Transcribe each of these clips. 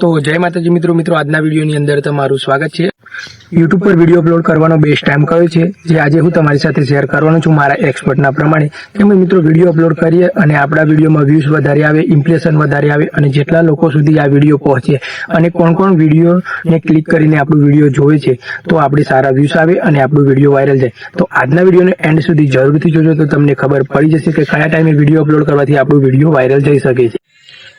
તો જય માતાજી મિત્રો મિત્રો, આજના વિડીયોની અંદર તમારું સ્વાગત છે. યુટ્યુબ પર વીડિયો અપલોડ કરવાનો બેસ્ટ ટાઈમ કયો છે, જે આજે હું તમારી સાથે શેર કરવાનો છું મારા એક્સપર્ટના પ્રમાણે. કે મિત્રો, વીડિયો અપલોડ કરીએ અને આપણા વિડીયોમાં વ્યૂઝ વધારે આવે ઇમ્પ્રેશન વધારે આવે અને જેટલા લોકો સુધી આ વીડિયો પહોંચે અને કોણ કોણ વિડીયોને ક્લિક કરીને આપણું વીડિયો જોવે છે, તો આપણે સારા વ્યૂઝ આવે અને આપણું વીડિયો વાયરલ જાય. તો આજના વિડીયોને એન્ડ સુધી જરૂરથી જોજો તો તમને ખબર પડી જશે કે કયા ટાઈમે વીડિયો અપલોડ કરવાથી આપણું વીડિયો વાયરલ જઈ શકે છે.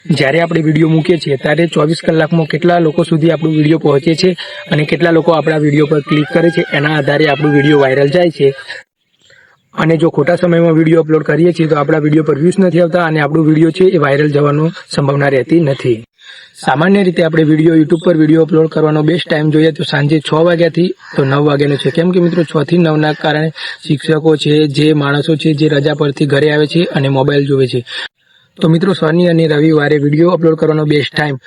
જ્યારે આપણે વીડિયો મૂકીએ છીએ, ત્યારે ચોવીસ કલાકમાં કેટલા લોકો સુધી આપણું વીડિયો પહોંચે છે અને કેટલા લોકો આપણા વીડિયો પર ક્લિક કરે છે, એના આધારે આપણું વીડિયો વાયરલ જાય છે. અને જો ખોટા સમયમાં વીડિયો અપલોડ કરીએ છીએ, તો આપણા વીડિયો પર વ્યૂઝ નથી આવતા અને આપણું વીડિયો છે એ વાયરલ જવાનો સંભાવના રહેતી નથી. સામાન્ય રીતે આપણે વીડિયો યુટ્યુબ પર વીડિયો અપલોડ કરવાનો બેસ્ટ ટાઈમ જોઈએ તો સાંજે છ વાગ્યાથી તો નવ વાગ્યાનો છે. કેમ કે મિત્રો, છ થી નવના કારણે શિક્ષકો છે, જે માણસો છે, જે રજા પરથી ઘરે આવે છે અને મોબાઈલ જોવે છે. તો મિત્રો શનિ અને રવિવારે વીડિયો અપલોડ કરવાનો બેસ્ટ ટાઈમ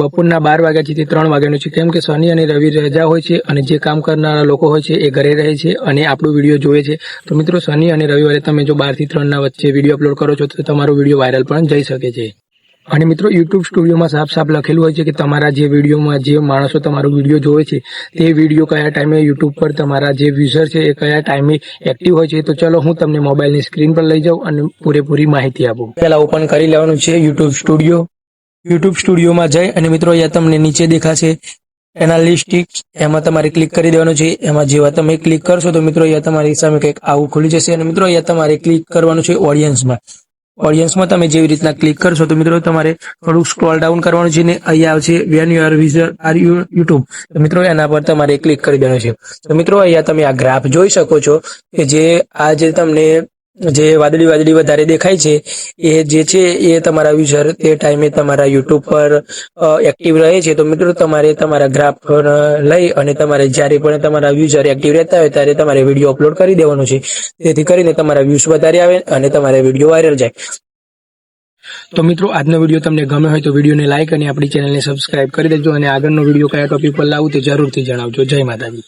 બપોરના બાર વાગ્યાથી ત્રણ વાગ્યાનો છે. કેમ કે શનિ અને રવિ રજા હોય છે અને જે કામ કરનારા લોકો હોય છે એ ઘરે રહે છે અને આપણું વીડિયો જોવે છે. તો મિત્રો શનિ અને રવિવારે તમે જો બારથી ત્રણના વચ્ચે વીડિયો અપલોડ કરો છો તો તમારો વીડિયો વાયરલ પણ જઈ શકે છે. અને મિત્રો યુટ્યુબ સ્ટુડિયોમાં સાફ સાફ લખેલું હોય છે કે તમારા જે વિડીયોમાં જે માણસો તમારો વીડિયો જોવે છે, તે વીડિયો કયા ટાઈમે યુટ્યુબ પર તમારા જે વ્યુઝર છે, એ કયા ટાઈમે એક્ટિવ હોય છે, તો ચલો હું તમને મોબાઈલની સ્ક્રીન પર લઈ જાઉં અને પૂરેપૂરી માહિતી આપું. પહેલા ઓપન કરી લેવાનું છે યુટ્યુબ સ્ટુડિયો. યુટ્યુબ સ્ટુડિયોમાં જઈ અને મિત્રો, અહીંયા તમને નીચે દેખાશે એનાલિસ્ટિક્સ એમાં તમારે ક્લિક કરી દેવાનું છે. એમાં જેવા તમે ક્લિક કરશો તો મિત્રો, અહીંયા તમારી સામે કંઈક આવું ખુલી જશે અને મિત્રો, અહીંયા તમારે ક્લિક કરવાનું છે ઓડિયન્સમાં ઓડિયન્સમાં તમે જેવી રીતના ક્લિક કરશો તો મિત્રો તમારે થોડુંક સ્ક્રોલ ડાઉન કરવાનું છે ને અહીંયા આવશે when you are wiser are you YouTube તો મિત્રો એના પર તમારે ક્લિક કરી દેવાનું છે. તો મિત્રો અહીંયા તમે આ ગ્રાફ જોઈ શકો છો કે જે આ જે તમને જે વાદળી વાદળી વધારે દેખાય છે, એ જે છે એ તમારા યુઝર તે ટાઈમે તમારા યુટ્યુબ પર એક્ટિવ રહે છે. તો મિત્રો તમારે તમારા ગ્રાફ લઈ અને તમારે જ્યારે પણ તમારા યુઝર એક્ટિવ રહેતા હોય ત્યારે તમારે વીડિયો અપલોડ કરી દેવાનો છે. તેથી કરીને તમારા વ્યૂઝ વધારે આવે અને તમારા વીડિયો વાયરલ જાય. તો મિત્રો, આજનો વીડિયો તમને ગમે હોય તો વિડીયોને લાઈક અને આપણી ચેનલને સબસ્ક્રાઇબ કરી દેજો અને આગળનો વીડિયો કયા ટોપિક પર લાવું તે જરૂરથી જણાવજો. જય માતાજી.